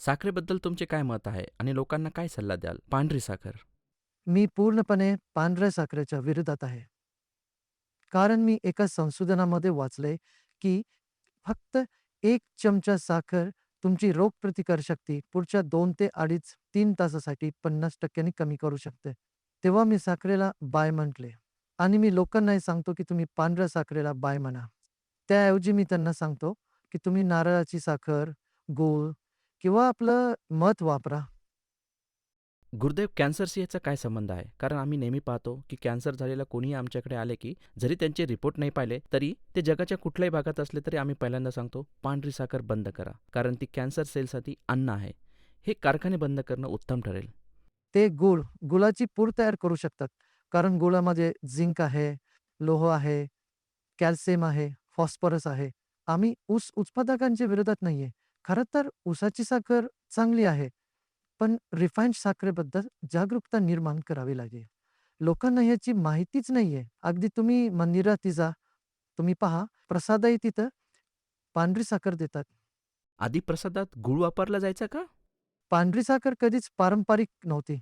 साखरेबद्दल तुमचे काय मत आहे आणि लोकांना काय सल्ला द्याल? पांढरी साखर. मी पूर्णपणे पांढऱ्या साखरेच्या विरोधात आहे. कारण मी एका संशोधनामध्ये वाचले की फक्त एक चमचा साखर तुमची रोगप्रतिकारशक्ती पुढच्या दोन ते अडीच तीन तासासाठी पन्नास टक्क्यांनी कमी करू शकते. तेव्हा मी साखरेला बाय म्हटले. आणि मी लोकांनाही सांगतो की तुम्ही पांढऱ्या साखरेला बाय म्हणा. त्याऐवजी मी त्यांना सांगतो की तुम्ही नारळाची साखर गूळ किंवा आपलं मध वापरा. गुरुदेव कॅन्सरशी याचा काय संबंध आहे? कारण आम्ही नेहमी पाहतो की कॅन्सर झालेला कोणीही आमच्याकडे आले की जरी त्यांचे रिपोर्ट नाही पाहिले तरी ते जगाच्या कुठल्याही भागात असले तरी आम्ही पहिल्यांदा सांगतो पांढरी साखर बंद करा. कारण ती कॅन्सर सेलसाठी अन्न आहे. हे कारखाने बंद करणं उत्तम ठरेल. ते गुळ गुळाची पूड तयार करू शकतात. कारण गुळामध्ये झिंक आहे लोह आहे कॅल्शियम आहे फॉस्फरस आहे. आम्ही ऊस उत्पादकांच्या विरोधात नाहीये. खरं तर ऊसाची साखर चांगली आहे पण रिफाईंड साखरेबद्दल जागरूकता निर्माण करावी लागेल. लोकांना याची माहितीच नाहीये. अगदी तुम्ही मंदिरात जा तुम्ही पहा प्रसादही तिथं पांढरी साखर देतात. आधी प्रसादात गुळ वापरला जायचा का? पांढरी साखर कधीच पारंपरिक नव्हती.